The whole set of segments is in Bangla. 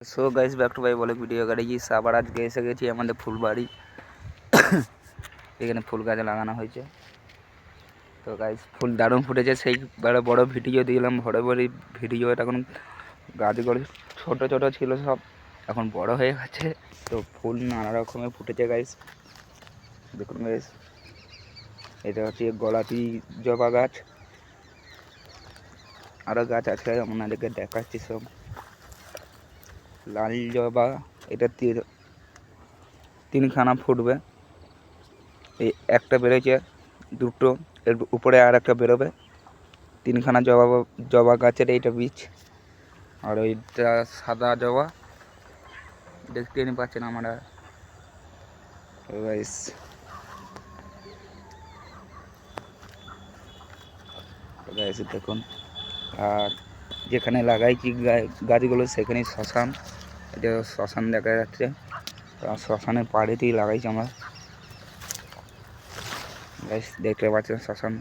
So guys back to my বলে ভিডিও গাড়ি। আবার আজকে এসে গেছি আমাদের ফুলবাড়ি। এখানে ফুল গাছ লাগানো হয়েছে। তো গাইস ফুল দারুণ ফুটেছে। সেই বড় বড় ভিডিও দিলাম। বড় বড় ভিডিও এখন গাছগুলো ছোট ছোট ছিল সব। এখন বড় হয়ে গেছে। তো ফুল নানা রকমের ফুটেছে গাইস দেখুন গাইস এটা হচ্ছে গোলাপি জবা গাছ। আরও গাছ আছে, আপনাদেরকে দেখাচ্ছি সব। লাল জবা, এটা তি- তিনখানা ফুটবে। এই একটা বেরোচ্ছে দুটো, এর উপরে আর একটা বেরোবে। তিনখানা জবা জবা গাছের এইটা বীজ। আর ওইটা সাদা জবা। দেখতে নি পাচ্ছেন আমরা। গাইস গাইস দেখুন। আর যেখানে লাগাইছি গাছগুলো সেখানেই শ্মশান এটা শ্মশান দেখা যাচ্ছে। শ্মশানের পাড়েতেই লাগাইছি আমরা। দেখতে পাচ্ছেন শ্মশান।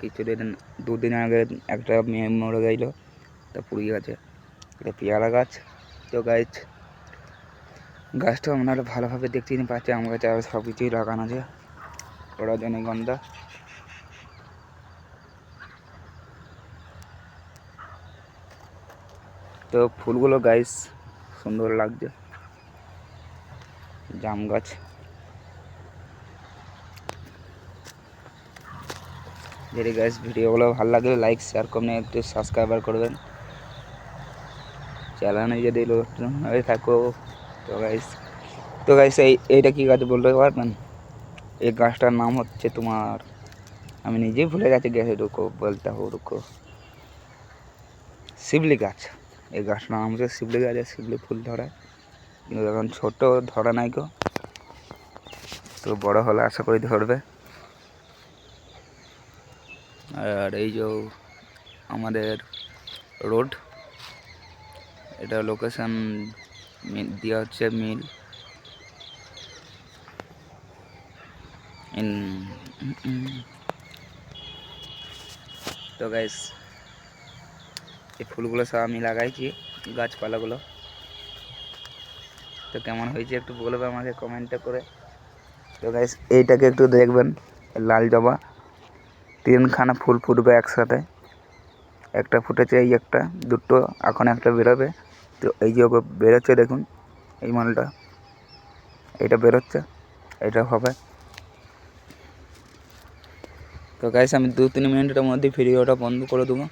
কিছুদিন, দুদিন আগে একটা মেয়ে মরে গেল তা পুড়ে গেছে। এটা পেয়ারা গাছ, তো গাছ গাছটা আপনারা ভালোভাবে দেখতে নিতে পাচ্ছেন, আমার কাছে আরও সব কিছুই লাগানো আছে। ওরা রজনীগন্ধা তো ফুলগুলো গাইস সুন্দর লাগছে। জাম গাছ। যদি গাইস ভিডিওগুলো ভালো লাগলে লাইক শেয়ার করবেন একটু সাবস্ক্রাইবার করবেন। চ্যানেলে যদি নতুন হয়ে থাকো, তো গাইস তো গাইস এই, এইটা কি গাছ বলতে পারবেন? এই গাছটার নাম হচ্ছে তোমার, আমি নিজেই ভুলে গেছি, গেছে রুকো বলতে হো রুকো শিবলি গাছ। এই গাছটার নাম হচ্ছে শিবলি গাছ শিবলি ফুল ধরে। কিন্তু এখন ছোট, ধরা নাই গো। তো বড় হলে আশা করি ধরবে। আর এই যে আমাদের রোড, এটা লোকেশন দেওয়া হচ্ছে মিল। তো গাইস এই ফুলগুলো সব আমি লাগাইছি, গাছপালাগুলো। তো কেমন হয়েছে একটু বলবে আমাকে কমেন্টে করে। তো গাইস এইটাকে একটু দেখবেন, লাল জবা। তিনখানা ফুল ফুটবে একসাথে। একটা ফুটেছে এই একটা, দুটো, এখন একটা বেরোবে। তো এই যে বেরোচ্ছে দেখুন, এই মালটা। এটা বেরোচ্ছে, এটা হবে। তো গাইস আমি দু তিন মিনিটের মধ্যে ভিডিওটা বন্ধ করে দেবো।